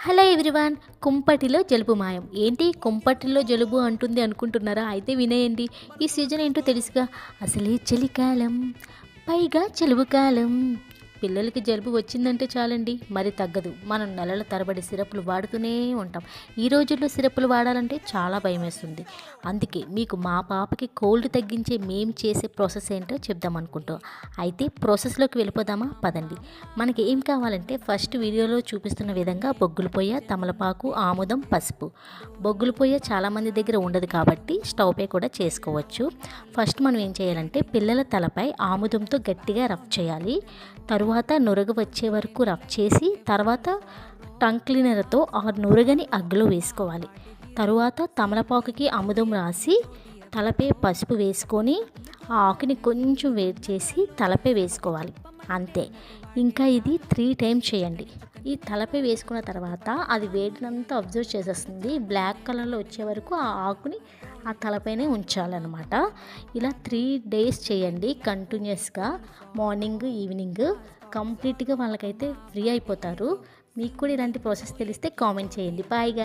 Hello everyone కుంపటిలో జలుబు మాయం. ఏంటి? కుంపటిలో జలుబు అంటుంది అనుకుంటున్నారా? అయితే వినేయండి. ఈ సీజన్ ఏంటో తెలుసుగా. అసలే చలికాలం పైగా చలువు కాలం. పిల్లలకి జలుబు వచ్చిందంటే చాలండి. మరి తగ్గదు. మనం నెలల తరబడి సిరప్లు వాడుతూనే ఉంటాం. ఈ రోజుల్లో సిరప్లు వాడాలంటే చాలా భయం వేస్తుంది అందుకే మీకు మా పాపకి కోల్డ్ తగ్గించే మేము చేసే ప్రాసెస్ ఏంటో చెప్దాం అనుకుంటాం అయితే ప్రాసెస్లోకి వెళ్ళిపోదామా? పదండి. మనకి ఏం కావాలంటే ఫస్ట్ వీడియోలో చూపిస్తున్న విధంగా బొగ్గులు పొయ్య తమలపాకు ఆముదం పసుపు. బొగ్గులు పొయ్య చాలామంది దగ్గర ఉండదు కాబట్టి స్టవ్ పై కూడా చేసుకోవచ్చు. ఫస్ట్ మనం ఏం చేయాలంటే పిల్లల తలపై ఆముదంతో గట్టిగా రఫ్ చేయాలి. తరువాత నురగ వచ్చే వరకు రఫ్ చేసి తర్వాత టంగ్ క్లీనర్తో ఆ నురగని అగ్గిలో వేసుకోవాలి. తరువాత తమలపాకుకి ఆముదం రాసి తలపై పసుపు వేసుకొని ఆ ఆకుని కొంచెం వేడి చేసి తలపై వేసుకోవాలి. అంతే. ఇంకా ఇది త్రీ టైమ్స్ చేయండి. ఈ తలపై వేసుకున్న తర్వాత అది వేడినంతా అబ్జర్వ్ చేసేస్తుంది. బ్లాక్ కలర్లో వచ్చే వరకు ఆ ఆకుని ఆ తలపైనే ఉంచాలన్నమాట. ఇలా త్రీ డేస్ చేయండి కంటిన్యూస్గా. మార్నింగ్ ఈవినింగ్ కంప్లీట్గా వాళ్ళకైతే ఫ్రీ అయిపోతారు. మీకు కూడా ఇలాంటి ప్రాసెస్ తెలిస్తే కామెంట్ చేయండి. బాయ్గా